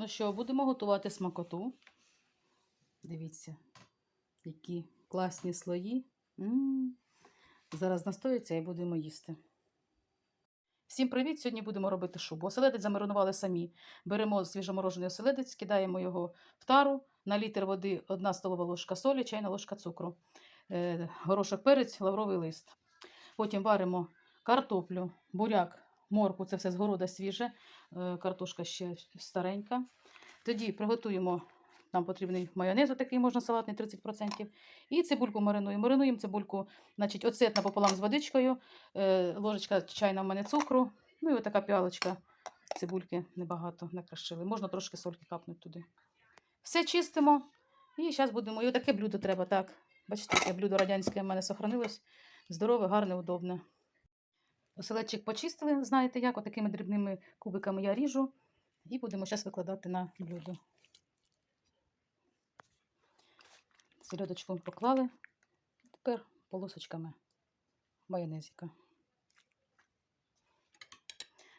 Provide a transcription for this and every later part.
Ну що, будемо готувати смакоту. Дивіться, які класні слої. м Зараз настоїться і будемо їсти. Всім привіт! Сьогодні будемо робити шубу. Оселедець замаринували самі. Беремо свіжоморожений оселедець, кидаємо його в тару, на літр води 1 столова ложка солі, чайна ложка цукру, е, горошок перець, лавровий лист. Потім варимо картоплю, буряк, морку, це все з города свіже, е, картошка ще старенька. Тоді приготуємо, нам потрібний майонез, такий можна салатний 30%. І цибульку маринуємо. Маринуємо цибульку, значить, оцет напополам з водичкою, е, ложечка чайна в мене цукру, ну і отака піалочка цибульки небагато накрошили. Можна трошки сольки капнути туди. Все чистимо. І зараз будемо. І отаке блюдо треба, так. Бачите, таке блюдо радянське в мене сохранилось. Здорове, гарне, удобне. Оселедчик почистили, знаєте як, отакими дрібними кубиками я ріжу. І будемо зараз викладати на блюдо. Сільодочку поклали. Тепер полосочками майонезика.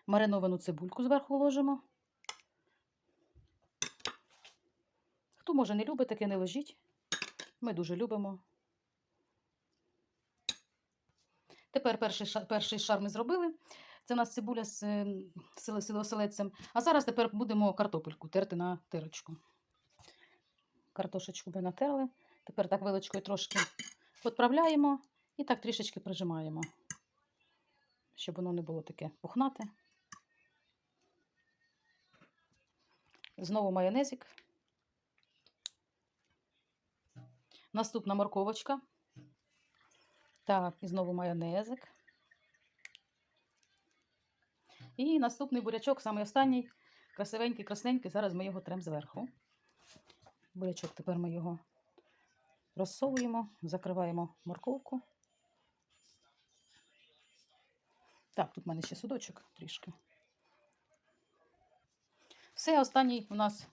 Мариновану цибульку зверху ложимо. Хто може не любить, таке не ложіть. Ми дуже любимо. Тепер перший шар, перший шар ми зробили. Це у нас цибуля з ем. А зараз тепер будемо картопельку терти на терочку. Картошечку ми натерли. Тепер так вилочкою трошки відправляємо і так трішечки прижимаємо, щоб воно не було таке пухнате. Знову майонезик. Наступна морковочка. Так, і знову майонезик. І наступний бурячок, самий останній, красивенький, красненький. Зараз ми його трем зверху. Бурячок, тепер ми його розсовуємо, закриваємо морковку. Так, тут в мене ще судочок трішки. Все, останній у нас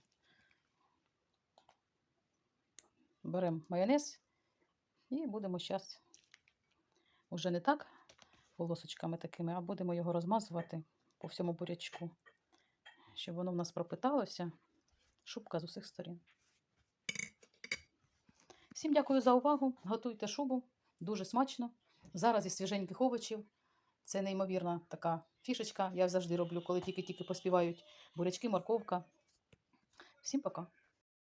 беремо майонез і будемо зараз уже не так полосочками такими, а будемо його розмазувати по всьому бурячку, щоб воно в нас пропиталося. Шубка з усіх сторін. Всім дякую за увагу. Готуйте шубу. Дуже смачно. Зараз із свіженьких овочів. Це неймовірна така фішечка. Я завжди роблю, коли тільки-тільки поспівають бурячки, морковка. Всім пока.